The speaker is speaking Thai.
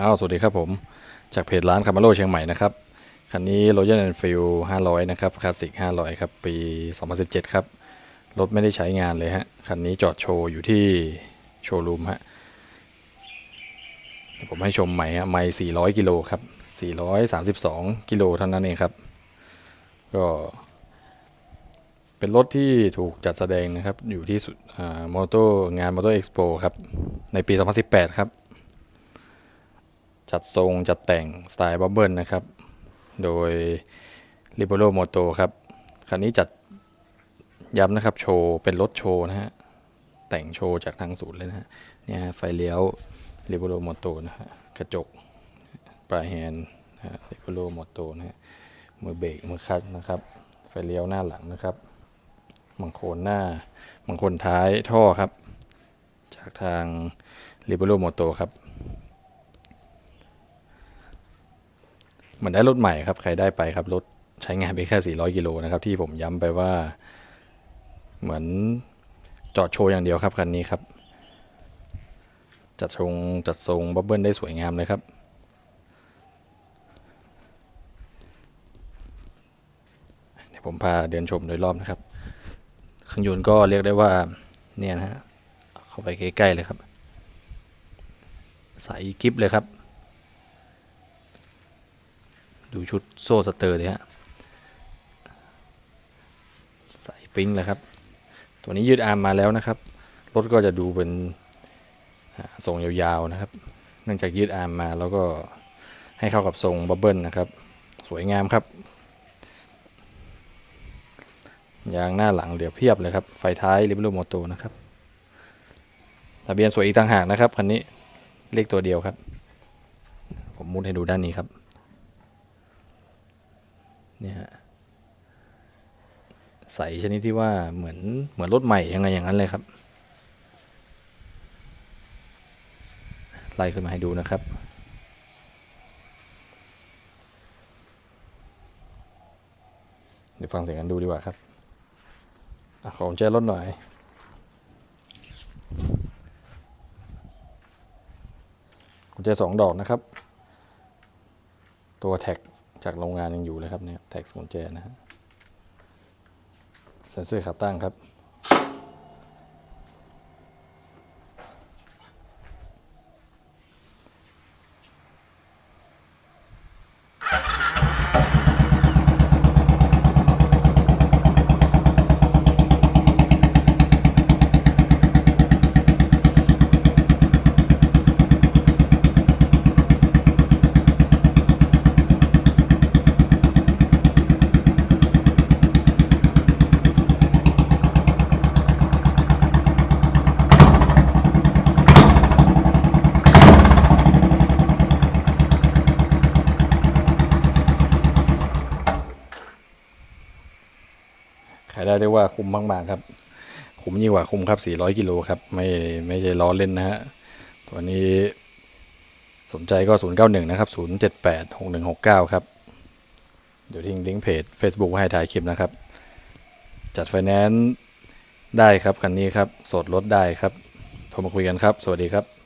อ้าวสวัสดีครับผม จากเพจร้านคาร์มาโลเชียงใหม่นะครับ คันนี้ Royal Enfield 500 นะครับ คลาสสิก 500 ครับ ปี 2017 ครับ รถไม่ได้ใช้งานเลยฮะ คันนี้จอดโชว์อยู่ที่โชว์รูมฮะผมให้ชมใหม่ฮะ ไม่ 400 กิโลครับ 432 กิโลเท่านั้นเองครับ ก็ เป็นรถที่ถูกจัดแสดงนะครับ อยู่ที่สุดมอเตอร์งานมอเตอร์เอ็กซ์โปครับ ในปี 2018 ครับ จัดทรงจัดแต่งสไตล์บับเบิลนะครับ โดย r i b o r o Moto ครับ คันนี้จัดย้ำนะครับ โชว์เป็นรถโชว์นะฮะ แต่งโชว์จากทางศูนย์เลยนะฮะเนี่ยฮะไฟเลี้ยว r i b o r o Moto นะฮะ กระจกปลายแฮนด์นะฮะ r i b o r o Moto นะฮะ มือเบรกมือคลัตช์นะครับ ไฟเลี้ยวหน้าหลังนะครับบังโคนหน้าบังโคนท้ายท่อครับ จากทาง r i b o r o Moto ครับ เหมือนได้รถใหม่ครับ ใครได้ไปครับรถใช้งานไปแค่ 400 กิโลนะครับ ที่ผมย้ำไปว่า เหมือนจอดโชว์อย่างเดียวครับคันนี้ครับ จัดทรงจัดทรงบับเบิ้ลได้สวยงามเลยครับเดี๋ยวผมพาเดินชมโดยรอบนะครับเครื่องยนต์ก็เรียกได้ว่าเนี่ยนะฮะเข้าไปใกล้ๆเลยครับ ใสกิฟเลยครับ ดูชุดโซ่สเตอร์เลยฮะใส่ปิ้งเลยครับ ตัวนี้ยืดอาร์มมาแล้วนะครับ รถก็จะดูเป็นทรงยาวๆนะครับ เนื่องจากยืดอาร์มมาแล้วก็ให้เข้ากับทรงบับเบิลนะครับ สวยงามครับ ยางหน้าหลังเดี๋ยวเพียบเลยครับ ไฟท้ายริบลูโมโตนะครับ ทะเบียนสวยอีกต่างหากนะครับคันนี้เลขตัวเดียวครับ ผมมุดให้ดูด้านนี้ครับ เนี่ยใสชนิดที่ว่าเหมือนเหมือนรถใหม่ยังไงอย่างนั้นเลยครับ ไล่ขึ้นมาให้ดูนะครับ เดี๋ยวฟังเสียงกันดูดีกว่าครับอขอกุญแจรถหน่อยกุญแจสองดอกนะครับ ตัวแท็ก จากโรงงานยังอยู่เลยครับเนี่ยแท็กกุนแจนะฮะเซนเซอร์ขาตั้งครับ ขายได้เรียกว่าคุ้มมากๆครับ คุ้มยิ่งกว่าคุ้มครับ 400 กิโลครับ ไม่ไม่ใช่ล้อเล่นนะฮะ ตัวนี้สนใจก็ 091 นะครับ 078 6169 ครับ เดี๋ยวทิ้งลิงก์เพจ Facebook ให้ถ่ายคลิปนะครับ จัดไฟแนนซ์ได้ครับคันนี้ครับ สดรถได้ครับโทรมาคุยกันครับ สวัสดีครับ